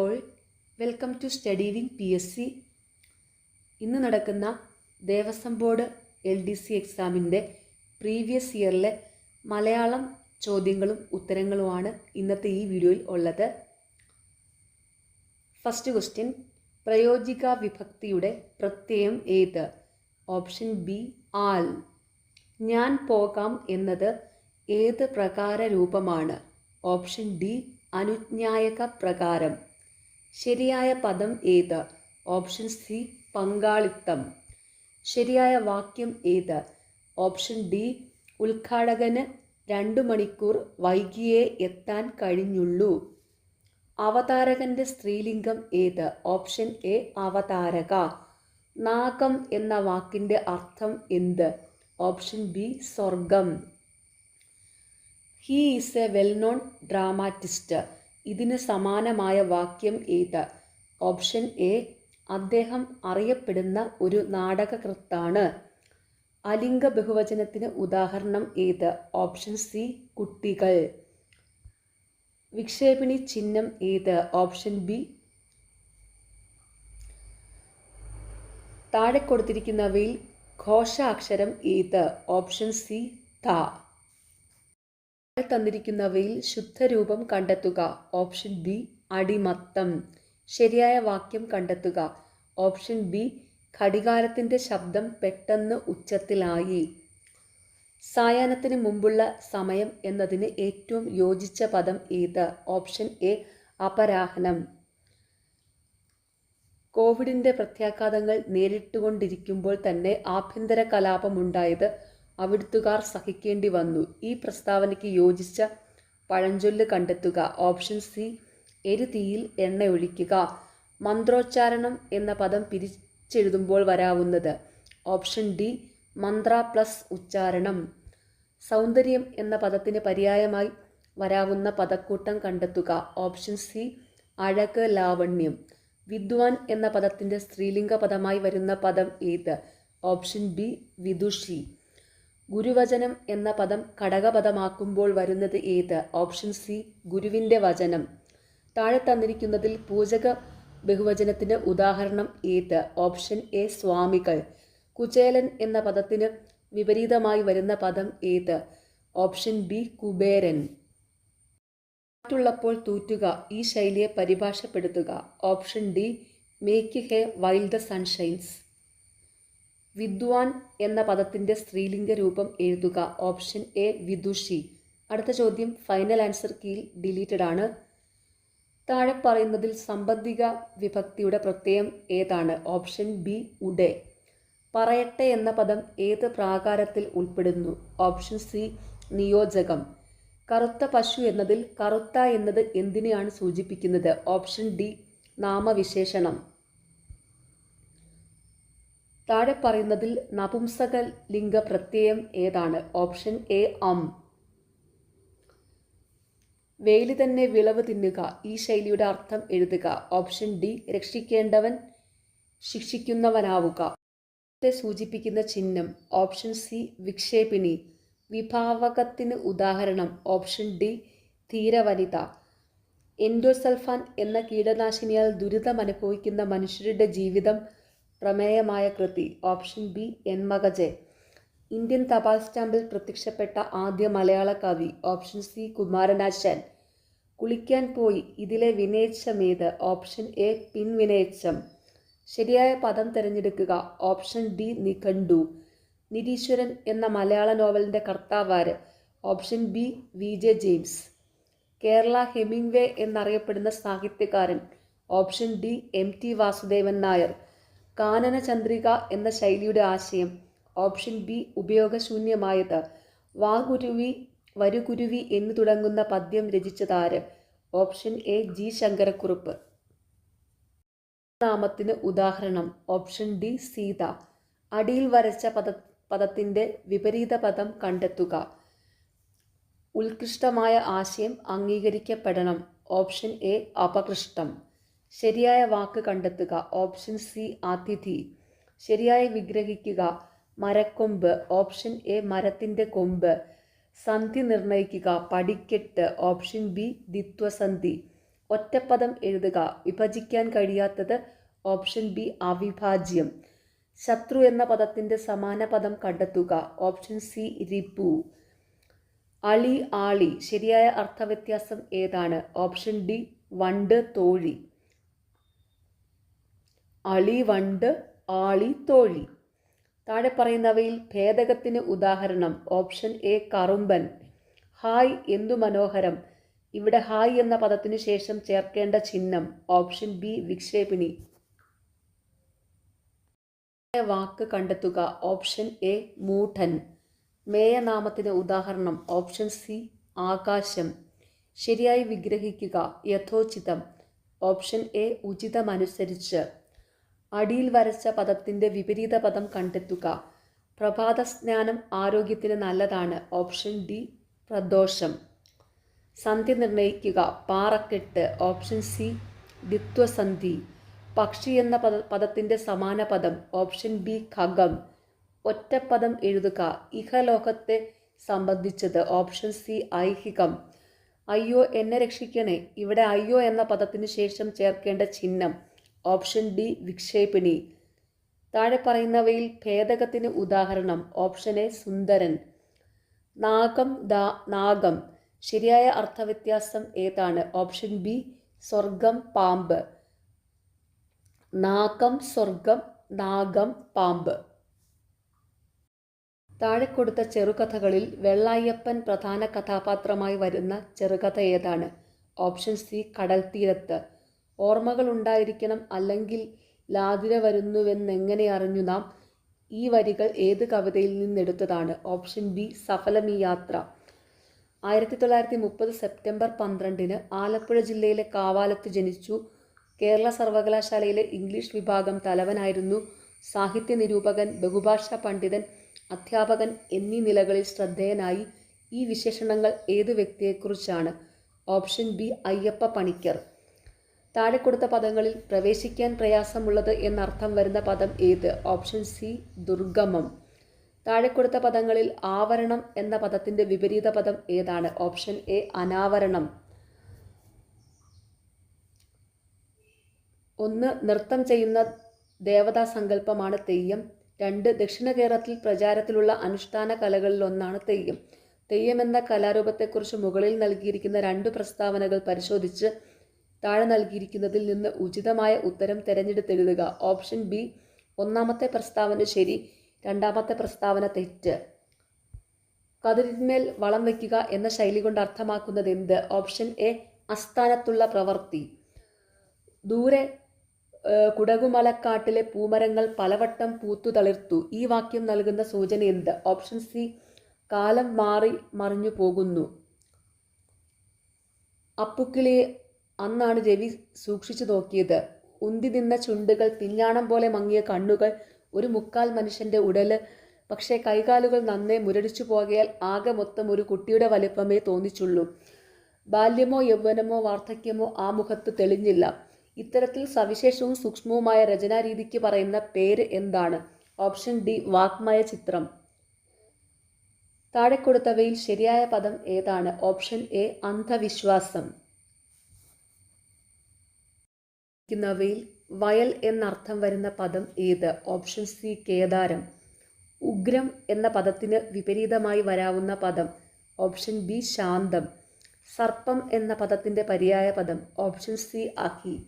All welcome to study wing P S C ഇന്ന് നടക്കുന്ന Devaswom board L D C എക്സാമിന്റെ previous ഇയറിലെ മലയാളം ചോദ്യങ്ങളും ഉത്തരങ്ങളുമാണ് ഇന്നത്തെ ഈ വീഡിയോയിൽ ഉള്ളത്. ഫസ്റ്റ് ക്വസ്റ്റ്യൻ പ്രയോജിക വിഭക്തിയുടെ പ്രത്യയം ഏത്? ഓപ്ഷൻ ബി ആൽ ഞാൻ പോകാം എന്നത് ഏത് പ്രകാര രൂപമാണ്? ഓപ്ഷൻ ഡി അനുജ്ഞായക പ്രകാരം. ശരിയായ പദം ഏത്? ഓപ്ഷൻ സി പങ്കാളിത്തം. ശരിയായ വാക്യം ഏത്? ഓപ്ഷൻ ഡി ഉദ്ഘാടകന് രണ്ടു മണിക്കൂർ വൈകിയേ എത്താൻ കഴിഞ്ഞുള്ളൂ. അവതാരകന്റെ സ്ത്രീലിംഗം ഏത്? Option A അവതാരക. നാഗം എന്ന വാക്കിന്റെ അർത്ഥം എന്ത്? ഓപ്ഷൻ ബി സ്വർഗം. He is a well known dramatist. ഇതിന് സമാനമായ വാക്യം ഏത്? ഓപ്ഷൻ എ അദ്ദേഹം അറിയപ്പെടുന്ന ഒരു നാടകകൃത്താണ്. അലിംഗ ബഹുവചനത്തിന് ഉദാഹരണം ഏത്? ഓപ്ഷൻ സി കുട്ടികൾ. വിക്ഷേപിണി ചിഹ്നം ഏത്? ഓപ്ഷൻ ബി താഴെ കൊടുത്തിരിക്കുന്നവയിൽ ഘോഷാക്ഷരം ഏത്? ഓപ്ഷൻ സി ത. തന്നിരിക്കുന്നവയിൽ ശുദ്ധരൂപം കണ്ടെത്തുക. ഓപ്ഷൻ ബി അടിമത്തം. ശരിയായ വാക്യം കണ്ടെത്തുക. ഓപ്ഷൻ ബി ഘടികാരത്തിന്റെ ശബ്ദം പെട്ടെന്ന് ഉച്ചത്തിലായി. സായാഹ്നത്തിന് മുമ്പുള്ള സമയം എന്നതിന് ഏറ്റവും യോജിച്ച പദം ഏത്? ഓപ്ഷൻ എ അപരാഹനം. കോവിഡിന്റെ പ്രത്യാഘാതങ്ങൾ നേരിട്ടുകൊണ്ടിരിക്കുമ്പോൾ തന്നെ ആഭ്യന്തര കലാപമുണ്ടായത് അവിടുത്തുകാർ സഹിക്കേണ്ടി വന്നു. ഈ പ്രസ്താവനയ്ക്ക് യോജിച്ച പഴഞ്ചൊല്ല് കണ്ടെത്തുക. Option C എരുതീയിൽ എണ്ണയൊഴിക്കുക. മന്ത്രോച്ചാരണം എന്ന പദം പിരിച്ചെഴുതുമ്പോൾ വരാവുന്നത്. ഓപ്ഷൻ ഡി മന്ത്ര പ്ലസ് ഉച്ചാരണം. സൗന്ദര്യം എന്ന പദത്തിന് പര്യായമായി വരാവുന്ന പദക്കൂട്ടം കണ്ടെത്തുക. ഓപ്ഷൻ സി അഴക് ലാവണ്യം. വിദ്വാൻ എന്ന പദത്തിന്റെ സ്ത്രീലിംഗ പദമായി വരുന്ന പദം ഏത്? Option B വിദുഷി. ഗുരുവചനം എന്ന പദം ഘടകപദമാക്കുമ്പോൾ വരുന്നത് ഏത്? ഓപ്ഷൻ സി ഗുരുവിന്റെ വചനം. താഴെ തന്നിരിക്കുന്നതിൽ പൂജക ബഹുവചനത്തിന് ഉദാഹരണം ഏത്? ഓപ്ഷൻ എ സ്വാമികൾ. കുചേലൻ എന്ന പദത്തിന് വിപരീതമായി വരുന്ന പദം ഏത്? Option B Kuberan. മറ്റുള്ളപ്പോൾ തൂറ്റുക ഈ ശൈലിയെ പരിഭാഷപ്പെടുത്തുക. Option D make hay while sun shines. വിദ്വാൻ എന്ന പദത്തിന്റെ സ്ത്രീലിംഗ രൂപം എഴുതുക. ഓപ്ഷൻ എ വിദുഷി. അടുത്ത ചോദ്യം ഫൈനൽ ആൻസർ കീൽ ഡിലീറ്റഡ് ആണ്. താഴെ പറയുന്നതിൽ സമ്പദ്ധിക വിഭക്തിയുടെ പ്രത്യയം ഏതാണ്? ഓപ്ഷൻ ബി ഉടെ പറയട്ടെ എന്ന പദം ഏത് പ്രാകാരത്തിൽ ഉൾപ്പെടുന്നു? ഓപ്ഷൻ സി നിയോജകം. കറുത്ത പശു എന്നതിൽ കറുത്ത എന്നത് എന്തിനെയാണ് സൂചിപ്പിക്കുന്നത്? ഓപ്ഷൻ ഡി നാമവിശേഷണം. താഴെ പറയുന്നതിൽ നപുംസക ലിംഗ പ്രത്യയം ഏതാണ്? ഓപ്ഷൻ എ അം. വേലി തന്നെ വിളവ് തിന്നുക ഈ ശൈലിയുടെ അർത്ഥം എഴുതുക. ഓപ്ഷൻ ഡി രക്ഷിക്കേണ്ടവൻ ശിക്ഷിക്കുന്നവനാവുക. സൂചിപ്പിക്കുന്ന ചിഹ്നം. Option C വിക്ഷേപിണി. വിഭാവകത്തിന് ഉദാഹരണം. Option D ധീരവനിത. എൻഡോസൽഫാൻ എന്ന കീടനാശിനിയാൽ ദുരിതം അനുഭവിക്കുന്ന മനുഷ്യരുടെ ജീവിതം പ്രമേയമായ കൃതി ഓപ്ഷൻ ബി എൻമകജെ ഇന്ത്യൻ തപാൽ സ്റ്റാമ്പിൽ പ്രത്യക്ഷപ്പെട്ട ആദ്യ മലയാള കവി ഓപ്ഷൻ സി കുമാരനാശൻ. കുളിക്കാൻ പോയി ഇതിലെ വിനയച്ചമേത് ഓപ്ഷൻ എ പിൻവിനയച്ചം ശരിയായ പദം തിരഞ്ഞെടുക്കുക. ഓപ്ഷൻ ഡി നിഘണ്ടു. നിരീശ്വരൻ എന്ന മലയാള നോവലിന്റെ കർത്താവാര് option B V J James. Kerala Hemingway എന്നറിയപ്പെടുന്ന സാഹിത്യകാരൻ option D M T Vasudevan Nair. കാനന ചന്ദ്രിക എന്ന ശൈലിയുടെ ആശയം. Option B ഉപയോഗശൂന്യമായത്. വാഗുരുവി വരുകുരുവി എന്ന് തുടങ്ങുന്ന പദ്യം രചിച്ചതാര് ഓപ്ഷൻ എ ജി ശങ്കരക്കുറുപ്പ്. നാമത്തിന് ഉദാഹരണം. Option D Sita. അടിയിൽ വരച്ച പദ പദത്തിന്റെ വിപരീത പദം കണ്ടെത്തുക. ഉത്കൃഷ്ടമായ ആശയം അംഗീകരിക്കപ്പെടണം. Option A അപകൃഷ്ടം. ശരിയായ വാക്ക് കണ്ടെത്തുക. ഓപ്ഷൻ സി അതിഥി. ശരിയായി വിഗ്രഹിക്കുക. മരക്കൊമ്പ്. ഓപ്ഷൻ എ മരത്തിന്റെ കൊമ്പ്. സന്ധി നിർണയിക്കുക. പടിക്കെട്ട്. ഓപ്ഷൻ ബി ദിത്വസന്ധി ഒറ്റപ്പദം എഴുതുക. വിഭജിക്കാൻ കഴിയാത്തത് ഓപ്ഷൻ ബി അവിഭാജ്യം. ശത്രു എന്ന പദത്തിന്റെ സമാന പദം കണ്ടെത്തുക. ഓപ്ഷൻ സി റിപ്പു അളി ആളി. ശരിയായ അർത്ഥവ്യത്യാസം ഏതാണ്? ഓപ്ഷൻ ഡി വണ്ട് തോഴി. അളി വണ്ട് ആളി തോഴി. താഴെ പറയുന്നവയിൽ ഭേദകത്തിന് ഉദാഹരണം ഓപ്ഷൻ എ കറുമ്പൻ. ഹായ് എന്തു മനോഹരം. ഇവിടെ ഹായ് എന്ന പദത്തിനു ശേഷം ചേർക്കേണ്ട ചിഹ്നം ഓപ്ഷൻ ബി വിക്ഷേപിണി. വാക്ക് കണ്ടെത്തുക. Option A മൂഢൻ. മേയനാമത്തിന് ഉദാഹരണം ഓപ്ഷൻ സി ആകാശം. ശരിയായി വിഗ്രഹിക്കുക. യഥോചിതം. ഓപ്ഷൻ എ ഉചിതമനുസരിച്ച്. അടിയിൽ വരച്ച പദത്തിന്റെ വിപരീത പദം കണ്ടെത്തുക. പ്രഭാതസ്നാനം ആരോഗ്യത്തിന് നല്ലതാണ്. ഓപ്ഷൻ ഡി പ്രദോഷം. സന്ധി നിർണയിക്കുക പാറക്കെട്ട്. ഓപ്ഷൻ സി ദ്വിത്വസന്ധി. പക്ഷി എന്ന പദ പദത്തിന്റെ സമാന പദം. Option B ഖഗം. ഒറ്റപ്പദം എഴുതുക. ഇഹലോകത്തെ സംബന്ധിച്ചത്. ഓപ്ഷൻ സി ഐഹികം. അയ്യോ എന്നെ രക്ഷിക്കണേ. ഇവിടെ അയ്യോ എന്ന പദത്തിന് ശേഷം ചേർക്കേണ്ട ചിഹ്നം. ഓപ്ഷൻ ഡി വിക്ഷേപിണി. താഴെ പറയുന്നവയിൽ ഭേദകത്തിന് ഉദാഹരണം ഓപ്ഷൻ എ സുന്ദരൻ. നാഗം ദാ നാഗം. ശരിയായ അർത്ഥവ്യത്യാസം ഏതാണ്? ഓപ്ഷൻ ബി സ്വർഗം പാമ്പ്. നാഗം സ്വർഗം നാഗം പാമ്പ്. താഴെ കൊടുത്ത ചെറുകഥകളിൽ വെള്ളായപ്പൻ പ്രധാന കഥാപാത്രമായി വരുന്ന ചെറുകഥ ഏതാണ്? ഓപ്ഷൻ സി കടൽ ഉണ്ടായിരിക്കണം അല്ലെങ്കിൽ ലാതിര വരുന്നുവെന്നെങ്ങനെ അറിഞ്ഞു നാം ഈ വരികൾ ഏത് കവിതയിൽ നിന്നെടുത്തതാണ്? ഓപ്ഷൻ ബി സഫലമീ യാത്ര. ആയിരത്തി തൊള്ളായിരത്തി മുപ്പത് സെപ്റ്റംബർ പന്ത്രണ്ടിന് ആലപ്പുഴ ജില്ലയിലെ കാവാലത്ത് ജനിച്ചു. കേരള സർവകലാശാലയിലെ ഇംഗ്ലീഷ് വിഭാഗം തലവനായിരുന്നു. സാഹിത്യ നിരൂപകൻ ബഹുഭാഷാ പണ്ഡിതൻ അധ്യാപകൻ എന്നീ നിലകളിൽ ശ്രദ്ധേയനായി. ഈ വിശേഷണങ്ങൾ ഏത് വ്യക്തിയെക്കുറിച്ചാണ്? Option B Ayyappa Paniker. താഴെ കൊടുത്ത പദങ്ങളിൽ പ്രവേശിക്കാൻ പ്രയാസമുള്ളത് എന്നർത്ഥം വരുന്ന പദം ഏത്? ഓപ്ഷൻ സി ദുർഗമം. താഴെ കൊടുത്ത പദങ്ങളിൽ ആവരണം എന്ന പദത്തിന്റെ വിപരീത പദം ഏതാണ്? ഓപ്ഷൻ എ അനാവരണം. ഒന്ന് നൃത്തം ചെയ്യുന്ന ദേവതാ സങ്കല്പമാണ് തെയ്യം. രണ്ട് ദക്ഷിണ കേരളത്തിൽ പ്രചാരത്തിലുള്ള അനുഷ്ഠാന കലകളിലൊന്നാണ് തെയ്യം. തെയ്യം എന്ന കലാരൂപത്തെക്കുറിച്ച് മുകളിൽ നൽകിയിരിക്കുന്ന രണ്ട് പ്രസ്താവനകൾ പരിശോധിച്ച് താഴെ നൽകിയിരിക്കുന്നതിൽ നിന്ന് ഉചിതമായ ഉത്തരം തിരഞ്ഞെടുത്തെഴുതുക. ഓപ്ഷൻ ബി ഒന്നാമത്തെ പ്രസ്താവന ശരി രണ്ടാമത്തെ പ്രസ്താവന തെറ്റ്. കതിരിന്മേൽ വളം വയ്ക്കുക എന്ന ശൈലി കൊണ്ട് അർത്ഥമാക്കുന്നത് എന്ത്? ഓപ്ഷൻ എ അസ്ഥാനത്തുള്ള പ്രവൃത്തി ദൂരെ കുടകുമലക്കാട്ടിലെ പൂമരങ്ങൾ പലവട്ടം പൂത്തു തളിർത്തു. ഈ വാക്യം നൽകുന്ന സൂചന എന്ത്? ഓപ്ഷൻ സി കാലം മാറി മറിഞ്ഞു പോകുന്നു. അപ്പുക്കിളിയെ അന്നാണ് രവി സൂക്ഷിച്ചു നോക്കിയത്. ഉന്തി നിന്ന ചുണ്ടുകൾ പിഞ്ഞാണം പോലെ മങ്ങിയ കണ്ണുകൾ ഒരു മുക്കാൽ മനുഷ്യന്റെ ഉടൽ. പക്ഷേ കൈകാലുകൾ നന്നേ മുരടിച്ചു പോകയാൽ ആകെ മൊത്തം ഒരു കുട്ടിയുടെ വലിപ്പമേ തോന്നിച്ചുള്ളൂ. ബാല്യമോ യൗവനമോ വാർദ്ധക്യമോ ആ മുഖത്ത് തെളിഞ്ഞില്ല. ഇത്തരത്തിൽ സവിശേഷവും സൂക്ഷ്മവുമായ രചനാരീതിക്ക് പറയുന്ന പേര് എന്താണ്? ഓപ്ഷൻ ഡി വാക്മയ ചിത്രം. താഴെ കൊടുത്തവയിൽ ശരിയായ പദം ഏതാണ്? ഓപ്ഷൻ എ അന്ധവിശ്വാസം. ിക്കുന്നവയിൽ വയൽ എന്നർത്ഥം വരുന്ന പദം ഏത്? ഓപ്ഷൻ സി കേദാരം. ഉഗ്രം എന്ന പദത്തിന് വിപരീതമായി വരാവുന്ന പദം. ഓപ്ഷൻ ബി ശാന്തം. സർപ്പം എന്ന പദത്തിന്റെ പര്യായ പദം. ഓപ്ഷൻ സി അഹി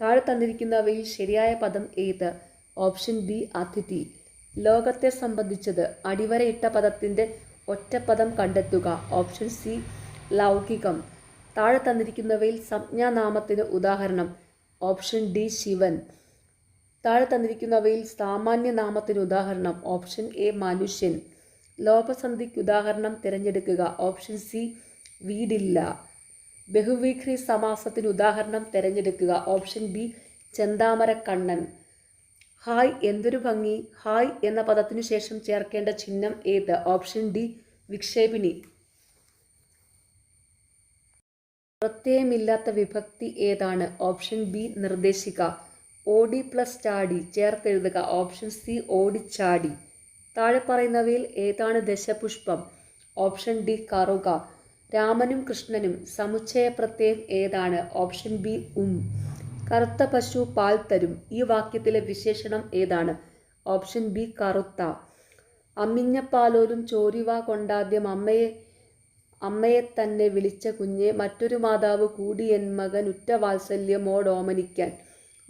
താഴെ തന്നിരിക്കുന്നവയിൽ ശരിയായ പദം ഏത്? ഓപ്ഷൻ ബി അതിഥി. ലോകത്തെ സംബന്ധിച്ചത് അടിവരയിട്ട പദത്തിന്റെ ഒറ്റപ്പദം കണ്ടെത്തുക. ഓപ്ഷൻ സി ലൗകികം. താഴെ തന്നിരിക്കുന്നവയിൽ സംജ്ഞാനാമത്തിന് ഉദാഹരണം. Option D Sivan. താഴെ തന്നിരിക്കുന്നവയിൽ സാമാന്യ നാമത്തിന് ഉദാഹരണം ഓപ്ഷൻ എ മനുഷ്യൻ. ലോപസന്ധിക്ക് ഉദാഹരണം തിരഞ്ഞെടുക്കുക. ഓപ്ഷൻ സി വീടില്ല. ബഹുവീഖ്രി സമാസത്തിന് ഉദാഹരണം തിരഞ്ഞെടുക്കുക. Option B ചെന്താമരക്കണ്ണൻ. ഹായ് എന്തൊരു ഭംഗി. ഹായ് എന്ന പദത്തിനു ശേഷം ചേർക്കേണ്ട ചിഹ്നം ഏത്? Option D വിക്ഷേപിണി. പ്രത്യയമില്ലാത്ത വിഭക്തി ഏതാണ്? ഓപ്ഷൻ ബി നിർദ്ദേശിക. ഓടി പ്ലസ് ചാടി ചേർത്തെഴുതുക. ഓപ്ഷൻ സി ഓടിച്ചാടി താഴെ പറയുന്നവയിൽ ഏതാണ് ദശപുഷ്പം? ഓപ്ഷൻ ഡി കറുക. രാമനും കൃഷ്ണനും സമുച്ചയ പ്രത്യയം ഏതാണ്? ഓപ്ഷൻ ബി ഉം. കറുത്ത പശു പാൽ തരും. ഈ വാക്യത്തിലെ വിശേഷണം ഏതാണ്? ഓപ്ഷൻ ബി കറുത്ത. അമ്മിഞ്ഞപ്പാലോലും ചോരിവ കൊണ്ടാദ്യം അമ്മയെ അമ്മയെ തന്നെ വിളിച്ച കുഞ്ഞെ മറ്റൊരു മാതാവ് കൂടി എൻ മകൻ ഉറ്റ വാത്സല്യമോടോമനിക്കാൻ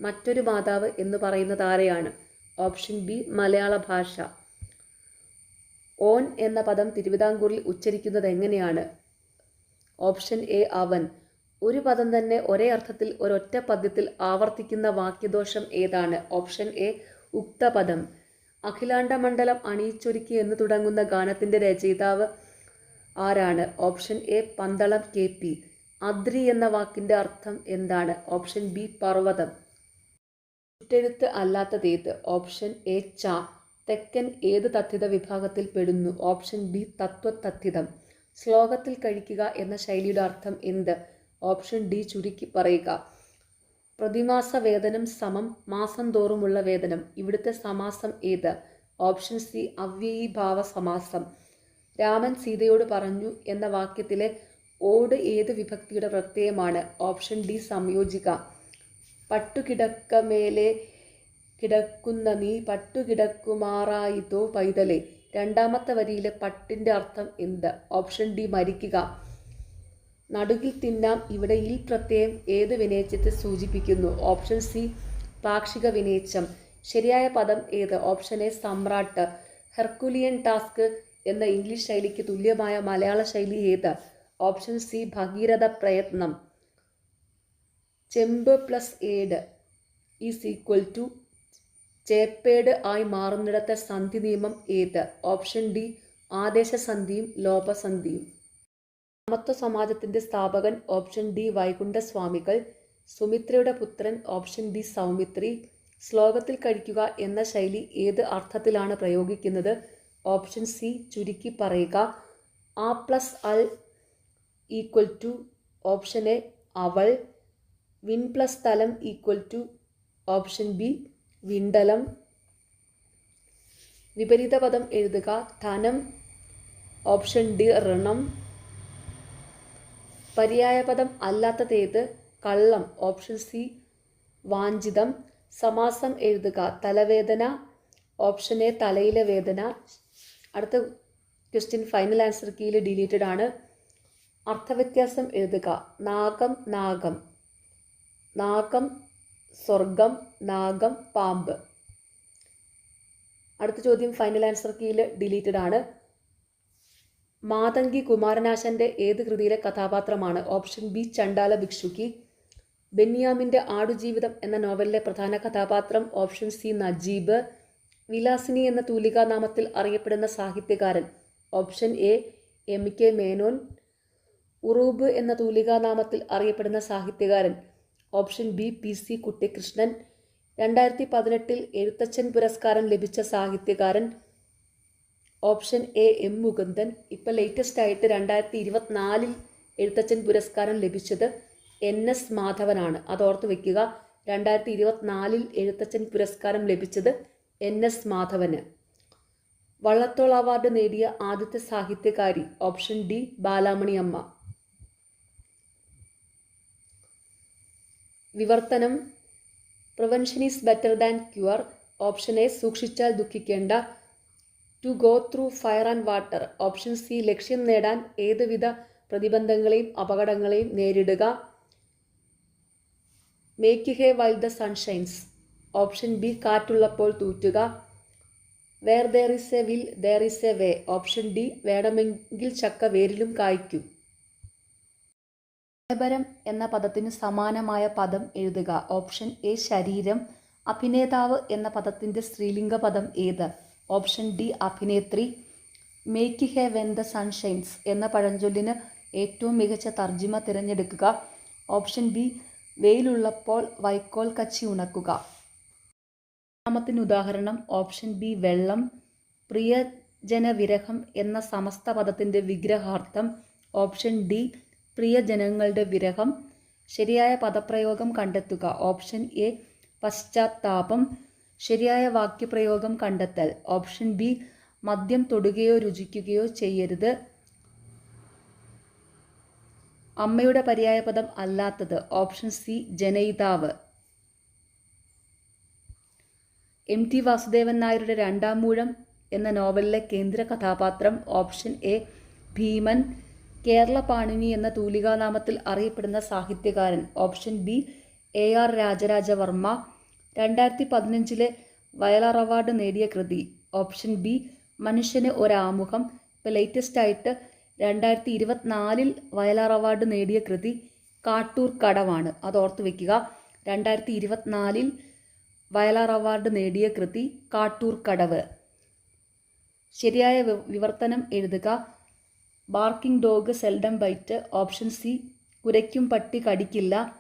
മറ്റൊരു മാതാവ് എന്ന് പറയുന്നത് ആരെയാണ്? ഓപ്ഷൻ ബി മലയാള ഭാഷ. ഓൺ എന്ന പദം തിരുവിതാംകൂറിൽ ഉച്ചരിക്കുന്നത് എങ്ങനെയാണ്? ഓപ്ഷൻ എ അവൻ. ഒരു പദം തന്നെ ഒരേ അർത്ഥത്തിൽ ഒരൊറ്റ പദ്യത്തിൽ ആവർത്തിക്കുന്ന വാക്യദോഷം ഏതാണ്? ഓപ്ഷൻ എ ഉക്തപദം. അഖിലാണ്ട മണ്ഡലം അണിയിച്ചൊരുക്കി എന്ന് തുടങ്ങുന്ന ഗാനത്തിന്റെ രചയിതാവ് ആരാണ് option A Pandalam K P? അദ്രി എന്ന വാക്കിന്റെ അർത്ഥം എന്താണ്? ഓപ്ഷൻ ബി പർവതം. ചുറ്റെഴുത്ത് അല്ലാത്തതേത് ഓപ്ഷൻ എ ച. തെക്കൻ ഏത് തഥ്യത വിഭാഗത്തിൽ പെടുന്നു? ഓപ്ഷൻ ബി തത്വതഥ്യതം ശ്ലോകത്തിൽ കഴിക്കുക എന്ന ശൈലിയുടെ അർത്ഥം എന്ത്? ഓപ്ഷൻ ഡി ചുരുക്കി പറയുക. പ്രതിമാസ വേതനം സമം മാസം തോറുമുള്ള വേതനം. ഇവിടുത്തെ സമാസം ഏത്? ഓപ്ഷൻ സി അവ്യയീഭാവ സമാസം രാമൻ സീതയോട് പറഞ്ഞു എന്ന വാക്യത്തിലെ ഓട് ഏത് വിഭക്തിയുടെ പ്രത്യയമാണ്? Option D സംയോജിക. പട്ടുകിടക്കമേലെ കിടക്കുന്ന നീ പട്ടുകിടക്കുമാറായിതോ പൈതലേ. രണ്ടാമത്തെ വരിയിലെ പട്ടിന്റെ അർത്ഥം എന്ത്? ഓപ്ഷൻ ഡി മരിക്കുക. നടുകിൽ തിന്നാം ഇവിടെ ഈ പ്രത്യയം ഏത് വിനയച്ചത്തെ സൂചിപ്പിക്കുന്നു? ഓപ്ഷൻ സി പാക്ഷിക വിനയച്ചം. ശരിയായ പദം ഏത്? ഓപ്ഷൻ എ സമ്രാട്ട്. ഹെർക്കുലിയൻ ടാസ്ക് എന്ന ഇംഗ്ലീഷ് ശൈലിക്ക് തുല്യമായ മലയാള ശൈലി ഏത്? ഓപ്ഷൻ സി ഭഗീരഥ പ്രയത്നം. ചെമ്പ് പ്ലസ് ഏട് ഈസ് ഈക്വൽ ടു ചേപ്പേട് ആയി മാറുന്നിടത്തെ സന്ധി നിയമം ഏത്? ഓപ്ഷൻ ഡി ആദേശസന്ധിയും ലോപസന്ധിയും. സമത്വ സമാജത്തിന്റെ സ്ഥാപകൻ ഓപ്ഷൻ ഡി വൈകുണ്ഠസ്വാമികൾ. സുമിത്രയുടെ പുത്രൻ ഓപ്ഷൻ ഡി സൗമിത്രി. ശ്ലോകത്തിൽ കഴിക്കുക എന്ന ശൈലി ഏത് അർത്ഥത്തിലാണ് പ്രയോഗിക്കുന്നത്? ഓപ്ഷൻ സി ചുരുക്കി പറയുക. ആ പ്ലസ് അൽ ഈക്വൽ ടു ഓപ്ഷൻ എ അവൾ. വിൻ പ്ലസ് തലം ഈക്വൽ ടു ഓപ്ഷൻ ബി വിണ്ടലം. വിപരീത പദം എഴുതുക. ധനം. Option D ഋണം. പര്യായ പദം അല്ലാത്തതേത് കള്ളം. ഓപ്ഷൻ സി വാഞ്ചിതം. സമാസം എഴുതുക. തലവേദന. ഓപ്ഷൻ എ തലയിലെ വേദന. അടുത്ത ക്വസ്റ്റ്യൻ ഫൈനൽ ആൻസർ കീയിൽ ഡിലീറ്റഡ് ആണ്. അർത്ഥവ്യത്യാസം എഴുതുക. നാഗം നാഗം. നാഗം സ്വർഗം നാഗം പാമ്പ്. അടുത്ത ചോദ്യം ഫൈനൽ ആൻസർ കീയിൽ ഡിലീറ്റഡ് ആണ്. മാതങ്കി കുമാരനാശന്റെ ഏത് കൃതിയിലെ കഥാപാത്രമാണ്? ഓപ്ഷൻ ബി ചണ്ടാല ഭിക്ഷുക്കി ബെന്യാമിന്റെ ആടുജീവിതം എന്ന നോവലിലെ പ്രധാന കഥാപാത്രം. Option C Najeeb. വിലാസിനി എന്ന തൂലികാനാമത്തിൽ അറിയപ്പെടുന്ന സാഹിത്യകാരൻ option A M K Menon. Uroob എന്ന തൂലികാനാമത്തിൽ അറിയപ്പെടുന്ന സാഹിത്യകാരൻ option B P C Kuttikrishnan രണ്ടായിരത്തി പതിനെട്ടിൽ എഴുത്തച്ഛൻ പുരസ്കാരം ലഭിച്ച സാഹിത്യകാരൻ ഓപ്ഷൻ എ എം മുകുന്ദൻ. ഇപ്പം ലേറ്റസ്റ്റ് ആയിട്ട് രണ്ടായിരത്തി ഇരുപത്തിനാലിൽ എഴുത്തച്ഛൻ പുരസ്കാരം ലഭിച്ചത് എൻ എസ് മാധവനാണ്. അതോർത്ത് വയ്ക്കുക രണ്ടായിരത്തി ഇരുപത്തിനാലിൽ എഴുത്തച്ഛൻ പുരസ്കാരം ലഭിച്ചത് എൻ എസ് മാധവന്. വള്ളത്തോൾ അവാർഡ് നേടിയ ആദ്യത്തെ സാഹിത്യകാരി ഓപ്ഷൻ ഡി ബാലാമണി അമ്മ വിവർത്തനം prevention is better than cure option A സൂക്ഷിച്ചാൽ ദുഃഖിക്കേണ്ട to go through fire and water option C ലക്ഷ്യം നേടാൻ ഏതുവിധ പ്രതിബന്ധങ്ങളെയും അപകടങ്ങളെയും നേരിടുക. Make hay while the sun shines. Option B കാറ്റുള്ളപ്പോൾ തൂറ്റുക. Where there is a will there is a way option D വേണമെങ്കിൽ ചക്ക വേരിലും കായ്ക്കും. കലബരം എന്ന പദത്തിന് സമാനമായ പദം എഴുതുക. ഓപ്ഷൻ എ ശരീരം അഭിനേതാവ് എന്ന പദത്തിന്റെ സ്ത്രീലിംഗ പദം ഏത്? Option D Abhinetri make hay when the sun shines എന്ന പഴഞ്ചൊല്ലിന് ഏറ്റവും മികച്ച തർജിമ തിരഞ്ഞെടുക്കുക. ഓപ്ഷൻ ബി വെയിലുള്ളപ്പോൾ വൈക്കോൽ കച്ചി ഉണക്കുക. രണ്ടാമത്തിന് ഉദാഹരണം ഓപ്ഷൻ ബി വെള്ളം പ്രിയജനവിരഹം എന്ന സമസ്ത പദത്തിന്റെ വിഗ്രഹാർത്ഥം ഓപ്ഷൻ ഡി പ്രിയജനങ്ങളുടെ വിരഹം. ശരിയായ പദപ്രയോഗം കണ്ടെത്തുക. ഓപ്ഷൻ എ പശ്ചാത്താപം. ശരിയായ വാക്യപ്രയോഗം കണ്ടെത്തൽ. ഓപ്ഷൻ ബി മദ്യം തൊടുകയോ രുചിക്കുകയോ ചെയ്യരുത്. അമ്മയുടെ പര്യായപദം അല്ലാത്തത്. ഓപ്ഷൻ സി ജനയിതാവ്. എം ടി വാസുദേവൻ നായരുടെ രണ്ടാം മൂഴം എന്ന നോവലിലെ കേന്ദ്ര കഥാപാത്രം ഓപ്ഷൻ എ ഭീമൻ കേരള പാണിനി എന്ന തൂലികാനാമത്തിൽ അറിയപ്പെടുന്ന സാഹിത്യകാരൻ. Option B A R Rajarajavarma രണ്ടായിരത്തി പതിനഞ്ചിലെ വയലാർ അവാർഡ് നേടിയ കൃതി. ഓപ്ഷൻ ബി മനുഷ്യന് ഒരാമുഖം ഇപ്പോൾ ലേറ്റസ്റ്റ് ആയിട്ട് രണ്ടായിരത്തി ഇരുപത്തിനാലിൽ വയലാർ അവാർഡ് നേടിയ കൃതി കാട്ടൂർ കടവാണ്. അത് ഓർത്ത് വയ്ക്കുക രണ്ടായിരത്തി ഇരുപത്തിനാലിൽ വയലാർ അവാർഡ് നേടിയ കൃതി കാട്ടൂർ കടവ് ശരിയായ വിവർത്തനം എഴുതുക. Barking dog seldom bite option C. കുരയ്ക്കും പട്ടി കടിക്കില്ല.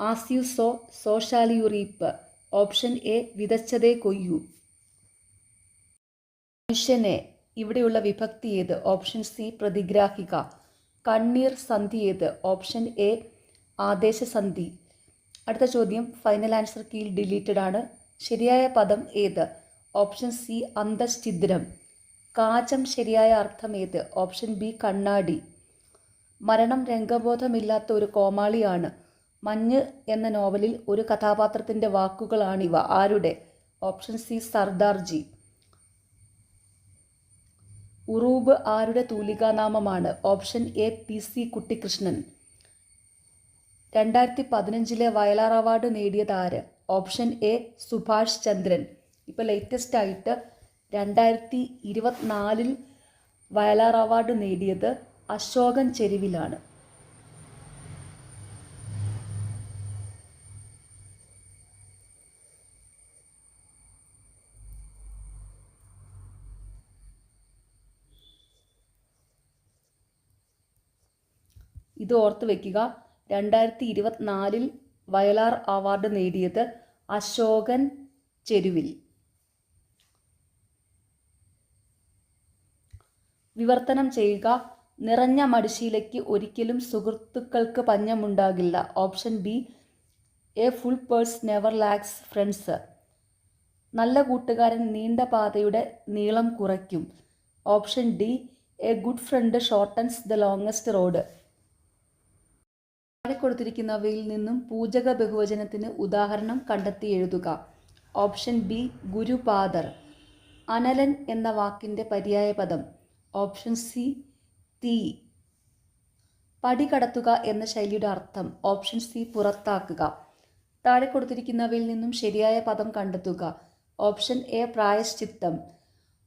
As you sow so shall you reap option A. വിതച്ചതേ കൊയ്യൂ. മനുഷ്യനെ ഇവിടെയുള്ള വിഭക്തി ഏത്? Option C. പ്രതിഗ്രാഹിക. കണ്ണീർ സന്ധി ഏത്? Option A. ആദേശസന്ധി. അടുത്ത ചോദ്യം ഫൈനൽ ആൻസർ കീൽ ഡിലീറ്റഡ് ആണ്. ശരിയായ പദം ഏത്? ഓപ്ഷൻ സി അന്തശ്ചിദ്രം കാചം ശരിയായ അർത്ഥം ഏത്? ഓപ്ഷൻ ബി കണ്ണാടി. മരണം രംഗബോധമില്ലാത്ത ഒരു കോമാളിയാണ്. മഞ്ഞ് എന്ന നോവലിൽ ഒരു കഥാപാത്രത്തിന്റെ വാക്കുകളാണിവ. ആരുടെ? Option C Sardarji. ഉറൂബ് ആരുടെ തൂലികാനാമമാണ്? Option A P C Kuttikrishnan രണ്ടായിരത്തി പതിനഞ്ചിലെ വയലാർ അവാർഡ് നേടിയത് ആര്? Option A Subhash Chandran. ഇപ്പോൾ ലേറ്റസ്റ്റ് ആയിട്ട് രണ്ടായിരത്തി ഇരുപത്തിനാലിൽ വയലാർ അവാർഡ് നേടിയത് അശോകൻ ചെരുവിലാണ്. ഇത് ഓർത്ത് വെക്കുക. രണ്ടായിരത്തി ഇരുപത്തിനാലിൽ വയലാർ അവാർഡ് നേടിയത് അശോകൻ ചെരുവിൽ. വിവർത്തനം ചെയ്യുക. നിറഞ്ഞ മടിശീലയ്ക്ക് ഒരിക്കലും സുഹൃത്തുക്കൾക്ക് പഞ്ഞമുണ്ടാകില്ല. Option B a full purse never lacks friends. നല്ല കൂട്ടുകാരൻ നീണ്ട പാതയുടെ നീളം കുറയ്ക്കും. Option D a good friend shortens the longest road. താഴെ കൊടുത്തിരിക്കുന്നവയിൽ നിന്നും പൂജക ബഹുവചനത്തിന് ഉദാഹരണം കണ്ടെത്തി എഴുതുക. Option B Gurupadar. അനലൻ എന്ന വാക്കിന്റെ പര്യായപദം ഓപ്ഷൻ സി തീ. പടി കടത്തുക എന്ന ശൈലിയുടെ അർത്ഥം. ഓപ്ഷൻ സി പുറത്താക്കുക. താഴെ കൊടുത്തിരിക്കുന്നവയിൽ നിന്നും ശരിയായ പദം കണ്ടെത്തുക. ഓപ്ഷൻ എ പ്രായശ്ചിത്തം.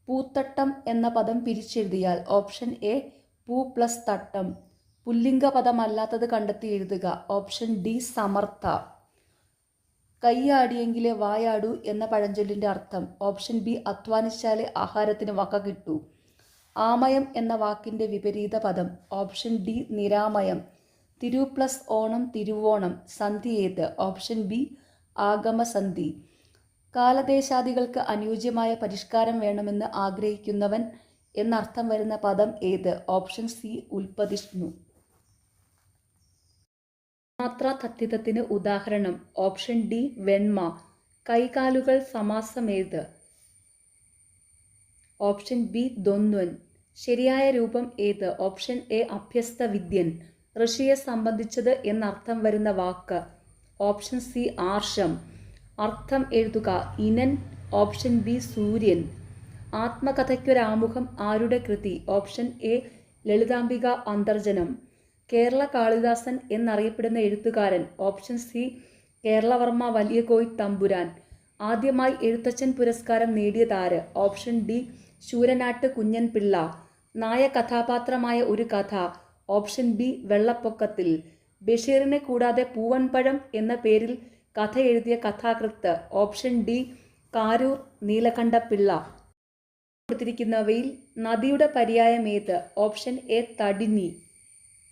പൂത്തട്ടം എന്ന പദം പിരിച്ചെഴുതിയാൽ ഓപ്ഷൻ എ പൂ പ്ലസ് തട്ടം. പുല്ലിംഗ പദമല്ലാത്തത് കണ്ടെത്തി എഴുതുക. ഓപ്ഷൻ ഡി സമർത്ഥ. കൈയാടിയെങ്കിലേ വായാടൂ എന്ന പഴഞ്ചൊല്ലിന്റെ അർത്ഥം. ഓപ്ഷൻ ബി അധ്വാനിച്ചാലേ ആഹാരത്തിന് വക കിട്ടൂ. ആമയം എന്ന വാക്കിന്റെ വിപരീത പദം. ഓപ്ഷൻ ഡി നിരാമയം. തിരു പ്ലസ് ഓണം തിരുവോണം. സന്ധി ഏത്? Option B ആഗമസന്ധി. കാലദേശാദികൾക്ക് അനുയോജ്യമായ പരിഷ്കാരം വേണമെന്ന് ആഗ്രഹിക്കുന്നവൻ എന്നർത്ഥം വരുന്ന പദം ഏത്? ഓപ്ഷൻ സി ഉൽപ്പതിഷ്ണു. മാത്രാ തത്തിതത്തിന് ഉദാഹരണം. ഓപ്ഷൻ ഡി വെൺമ കൈകാലുകൾ സമാസമേത്. Option B ദ്വന്ദ്വൻ. ശരിയായ രൂപം ഏത്? ഓപ്ഷൻ എ അഭ്യസ്ത വിദ്യൻ ഋഷിയെ സംബന്ധിച്ചത് എന്നർത്ഥം വരുന്ന വാക്ക്. Option C ആർഷം. അർത്ഥം എഴുതുക ഇനൻ. ഓപ്ഷൻ ബി സൂര്യൻ. ആത്മകഥയ്ക്കൊരാമുഖം ആരുടെ കൃതി? Option A Lalithambika Antharjanam. Kerala Kalidasan എന്നറിയപ്പെടുന്ന എഴുത്തുകാരൻ ഓപ്ഷൻ സി കേരളവർമ്മ വലിയ കോയി തമ്പുരാൻ. ആദ്യമായി എഴുത്തച്ഛൻ പുരസ്കാരം നേടിയതാര്? ഓപ്ഷൻ ഡി ശൂരനാട്ട് കുഞ്ഞൻ പിള്ള നായ കഥാപാത്രമായ ഒരു കഥ. ഓപ്ഷൻ ബി വെള്ളപ്പൊക്കത്തിൽ. ബഷീറിനെ കൂടാതെ പൂവൻപഴം എന്ന പേരിൽ കഥ എഴുതിയ കഥാകൃത്ത്. Option D Karoor Neelakantapillai. കൊടുത്തിരിക്കുന്നവയിൽ നദിയുടെ പര്യായമേത്? ഓപ്ഷൻ എ തടിനി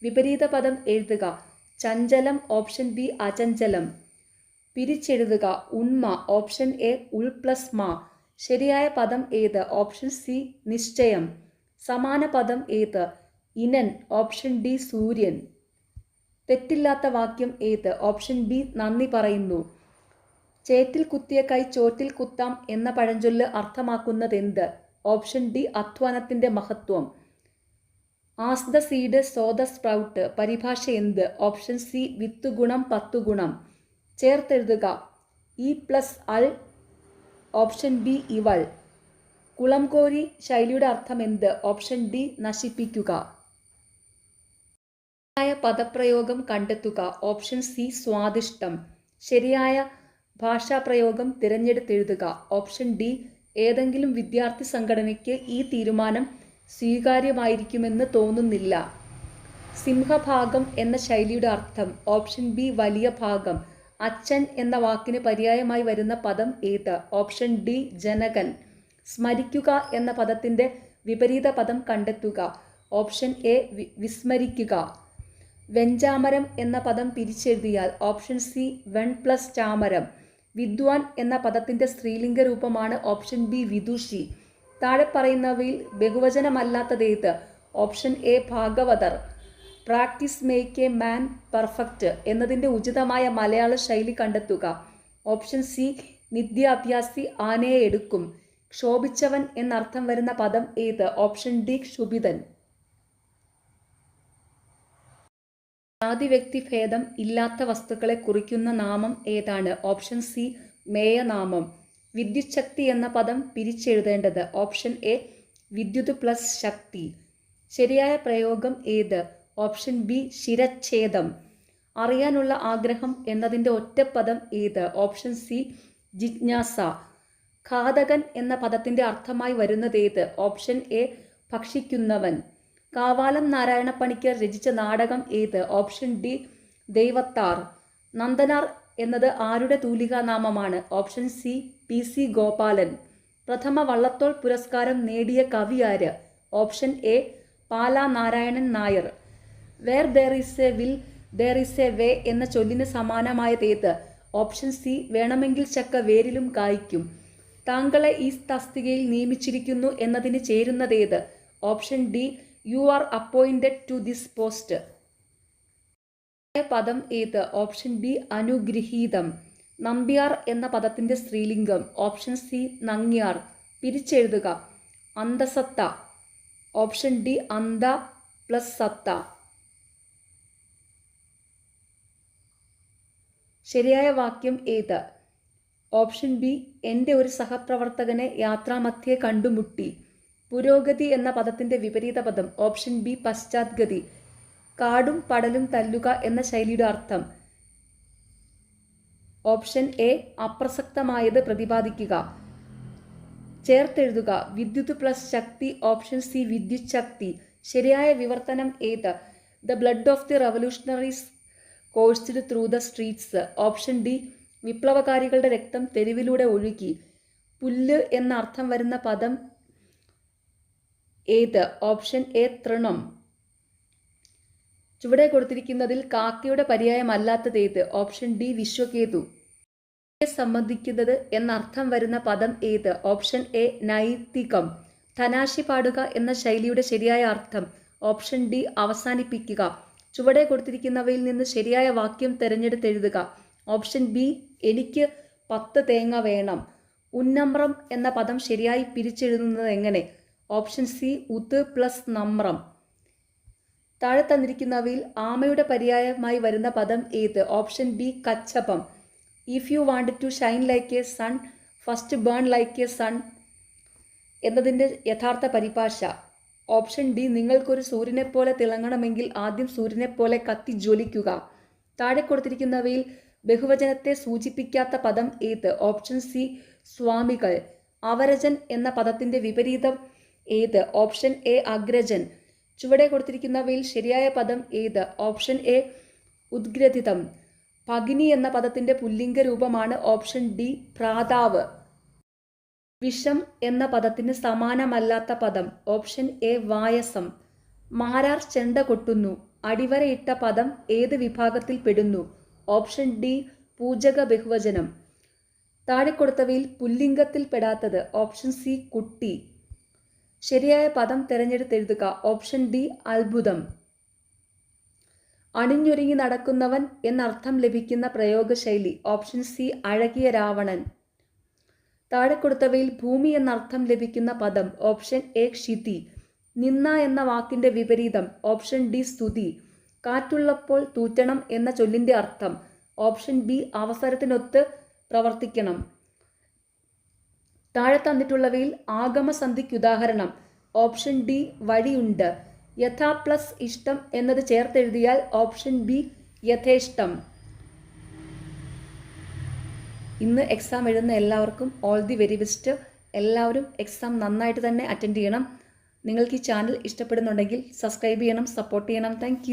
വിപരീത പദം എഴുതുക. ചഞ്ചലം ഓപ്ഷൻ ബി അചഞ്ചലം. പിരിച്ചെഴുതുക. ഉന്മ ഓപ്ഷൻ എ ഉൾ പ്ലസ് മ. ശരിയായ പദം ഏത്? ഓപ്ഷൻ സി നിശ്ചയം. സമാന പദം ഏത്? ഇനൻ ഓപ്ഷൻ ഡി സൂര്യൻ. തെറ്റില്ലാത്ത വാക്യം ഏത്? ഓപ്ഷൻ ബി നന്ദി പറയുന്നു. ചേറ്റിൽ കുത്തിയ കൈ ചോറ്റിൽ കുത്താം എന്ന പഴഞ്ചൊല്ല് അർത്ഥമാക്കുന്നതെന്ത്? ഓപ്ഷൻ ഡി അധ്വാനത്തിന്റെ മഹത്വം. As the seed so the sprout പരിഭാഷ എന്ത്? ഓപ്ഷൻ സി വിത്ത് ഗുണം പത്തു ഗുണം. ചേർത്തെഴുതുക. ഇ പ്ലസ് അൾ ഓപ്ഷൻ ബി ഇവൾ. കുളംകോരി ശൈലിയുടെ അർത്ഥം എന്ത്? ഓപ്ഷൻ ഡി നശിപ്പിക്കുക. ശരിയായ പദപ്രയോഗം കണ്ടെത്തുക. ഓപ്ഷൻ സി സ്വാദിഷ്ടം. ശരിയായ ഭാഷാപ്രയോഗം തിരഞ്ഞെടുത്തെഴുതുക. ഓപ്ഷൻ ഡി ഏതെങ്കിലും വിദ്യാർത്ഥി സംഘടനയ്ക്ക് ഈ തീരുമാനം സ്വീകാര്യമായിരിക്കുമെന്ന് തോന്നുന്നില്ല. സിംഹഭാഗം എന്ന ശൈലിയുടെ അർത്ഥം ഓപ്ഷൻ ബി വലിയ ഭാഗം അച്ഛൻ എന്ന വാക്കിന് പര്യായമായി വരുന്ന പദം ഏത്? ഓപ്ഷൻ ഡി ജനകൻ. സ്മരിക്കുക എന്ന പദത്തിന്റെ വിപരീത പദം കണ്ടെത്തുക. ഓപ്ഷൻ എ വിസ്മരിക്കുക. വെഞ്ചാമരം എന്ന പദം പിരിച്ചെഴുതിയാൽ ഓപ്ഷൻ സി വെൺ പ്ലസ് ചാമരം. വിദ്വാൻ എന്ന പദത്തിന്റെ സ്ത്രീലിംഗ രൂപമാണ് ഓപ്ഷൻ ബി വിദുഷി. താഴെ പറയുന്നവയിൽ ബഹുവചനമല്ലാത്തതേത് option A Bhagavathar practice make a man perfect എന്നതിന്റെ ഉചിതമായ മലയാള ശൈലി കണ്ടെത്തുക. ഓപ്ഷൻ സി നിത്യാഭ്യാസി ആനയെ എടുക്കും. ക്ഷോഭിച്ചവൻ എന്നർത്ഥം വരുന്ന പദം ഏത്? ഓപ്ഷൻ ഡി ക്ഷുഭിതൻ. ജാതി വ്യക്തി ഭേദം ഇല്ലാത്ത വസ്തുക്കളെ കുറിക്കുന്ന നാമം ഏതാണ്? Option C മേയനാമം. വിദ്യുത് ശക്തി എന്ന പദം പിരിച്ചെഴുതേണ്ടത്. ഓപ്ഷൻ എ വിദ്യുത് പ്ലസ് ശക്തി. ശരിയായ പ്രയോഗം ഏത്? ഓപ്ഷൻ ബി ശിരച്ഛേദം. അറിയാനുള്ള ആഗ്രഹം എന്നതിന്റെ ഒറ്റപ്പദം ഏത്? ഓപ്ഷൻ സി ജിജ്ഞാസ. ഘാതകൻ എന്ന പദത്തിന്റെ അർത്ഥമായി വരുന്നതേത് ഓപ്ഷൻ എ ഭക്ഷിക്കുന്നവൻ. കാവാലം നാരായണ പണിക്കർ രചിച്ച നാടകം ഏത്? Option D Daivathar. നന്ദനാർ എന്നത് ആരുടെ തൂലികാനാമമാണ്? Option C P C Gopalan. പ്രഥമ വള്ളത്തോൾ പുരസ്കാരം നേടിയ കവി ആര്? Option A Pala Narayanan Nair. Where there is a will there is a way എന്ന ചൊല്ലിന് സമാനമായ തേത്ത് ഓപ്ഷൻ സി വേണമെങ്കിൽ ചക്ക വേരിലും കായ്ക്കും. താങ്കളെ ഈ തസ്തികയിൽ നിയമിച്ചിരിക്കുന്നു എന്നതിന് ചേരുന്നതേത് option D you are appointed to this post. പദം ഏത്? ഓപ്ഷൻ ബി അനുഗ്രഹീതം നമ്പ്യാർ എന്ന പദത്തിന്റെ സ്ത്രീലിംഗം. Option C Nangiar. പിരിച്ചെഴുതുക. അന്തസത്ത. ഓപ്ഷൻ ഡി അന്ത പ്ലസ് സത്ത. ശരിയായ വാക്യം ഏത്? ഓപ്ഷൻ ബി എന്റെ ഒരു സഹപ്രവർത്തകനെ യാത്രാമധ്യേ കണ്ടുമുട്ടി. പുരോഗതി എന്ന പദത്തിന്റെ വിപരീത പദം. ഓപ്ഷൻ ബി പശ്ചാത്ഗതി. കാടും പടലും തല്ലുക എന്ന ശൈലിയുടെ അർത്ഥം. ഓപ്ഷൻ എ അപ്രസക്തമായത് പ്രതിപാദിക്കുക. ചേർത്തെഴുതുക. വിദ്യുത് പ്ലസ് ശക്തി ഓപ്ഷൻ സി വിദ്യുത് ശക്തി. ശരിയായ വിവർത്തനം ഏത്? The blood of the revolutionaries coursed through the streets. Option D വിപ്ലവകാരികളുടെ രക്തം തെരുവിലൂടെ ഒഴുകി. പുല്ല് എന്ന അർത്ഥം വരുന്ന പദം ഏത്? ഓപ്ഷൻ എ തൃണം. ചുവടെ കൊടുത്തിരിക്കുന്നതിൽ കാക്കയുടെ പര്യായമല്ലാത്തത് ഏത് ഓപ്ഷൻ ഡി വിശ്വകേതു. സംബന്ധിക്കുന്നത് എന്നർത്ഥം വരുന്ന പദം ഏത്? Option A നൈതികം. ധനാശി പാടുക എന്ന ശൈലിയുടെ ശരിയായ അർത്ഥം. ഓപ്ഷൻ ഡി അവസാനിപ്പിക്കുക. ചുവടെ കൊടുത്തിരിക്കുന്നവയിൽ നിന്ന് ശരിയായ വാക്യം തിരഞ്ഞെടുത്തെഴുതുക. ഓപ്ഷൻ ബി എനിക്ക് പത്ത് തേങ്ങ വേണം. ഉന്നമ്രം എന്ന പദം ശരിയായി പിരിച്ചെഴുതുന്നത് എങ്ങനെ? ഓപ്ഷൻ സി ഉത് പ്ലസ് നമ്രം. താഴെ തന്നിരിക്കുന്നവയിൽ ആമയുടെ പര്യായമായി വരുന്ന പദം ഏത്? Option B കച്ചപ്പം. If you want to shine like a sun first burn like a sun എന്നതിന്റെ യഥാർത്ഥ പരിഭാഷ. ഓപ്ഷൻ ഡി നിങ്ങൾക്കൊരു സൂര്യനെപ്പോലെ തിളങ്ങണമെങ്കിൽ ആദ്യം സൂര്യനെപ്പോലെ കത്തി ജ്വലിക്കുക. താഴെ കൊടുത്തിരിക്കുന്നവയിൽ ബഹുവചനത്തെ സൂചിപ്പിക്കാത്ത പദം ഏത്? ഓപ്ഷൻ സി സ്വാമികൾ. അവരജൻ എന്ന പദത്തിന്റെ വിപരീതം ഏത്? ഓപ്ഷൻ എ അഗ്രജൻ. ചുവടെ കൊടുത്തിരിക്കുന്നവയിൽ ശരിയായ പദം ഏത്? ഓപ്ഷൻ എ ഉദ്ഗ്രഥിതം. ഭഗിനി എന്ന പദത്തിന്റെ പുല്ലിംഗ രൂപമാണ് ഓപ്ഷൻ ഡി പ്രാതാവ്. വിഷം എന്ന പദത്തിന് സമാനമല്ലാത്ത പദം ഓപ്ഷൻ എ വായസം. മാരാർ ചെണ്ട കൊട്ടുന്നു. അടിവരയിട്ട പദം ഏത് വിഭാഗത്തിൽ പെടുന്നു? ഓപ്ഷൻ ഡി പൂജക ബഹുവചനം. താഴെ കൊടുത്തവയിൽ പുല്ലിംഗത്തിൽ പെടാത്തത് ഓപ്ഷൻ സി കുട്ടി. ശരിയായ പദം തിരഞ്ഞെടുത്തെഴുതുക. ഓപ്ഷൻ ഡി അത്ഭുതം. അണിഞ്ഞൊരുങ്ങി നടക്കുന്നവൻ എന്നർത്ഥം ലഭിക്കുന്ന പ്രയോഗശൈലി. ഓപ്ഷൻ സി അഴകിയ രാവണൻ. താഴെ കൊടുത്തവയിൽ ഭൂമി എന്നർത്ഥം ലഭിക്കുന്ന പദം. ഓപ്ഷൻ എ ക്ഷിതി. നിന്ന എന്ന വാക്കിന്റെ വിപരീതം. ഓപ്ഷൻ ഡി സ്തുതി. കാറ്റുള്ളപ്പോൾ തൂറ്റണം എന്ന ചൊല്ലിന്റെ അർത്ഥം. ഓപ്ഷൻ ബി അവസരത്തിനൊത്ത് പ്രവർത്തിക്കണം. താഴെ തന്നിട്ടുള്ളവയിൽ ആഗമസന്ധിക്കുദാഹരണം ഓപ്ഷൻ ഡി വഴിയുണ്ട്. യഥാ പ്ലസ് ഇഷ്ടം എന്നത് ചേർത്തെഴുതിയാൽ ഓപ്ഷൻ ബി യഥേഷ്ടം. ഇന്ന് എക്സാം എഴുതുന്ന എല്ലാവർക്കും ഓൾ ദി വെരി ബെസ്റ്റ് എല്ലാവരും എക്സാം നന്നായിട്ട് തന്നെ അറ്റൻഡ് ചെയ്യണം. നിങ്ങൾക്ക് ഈ ചാനൽ ഇഷ്ടപ്പെടുന്നുണ്ടെങ്കിൽ സബ്സ്ക്രൈബ് ചെയ്യണം സപ്പോർട്ട് ചെയ്യണം. താങ്ക്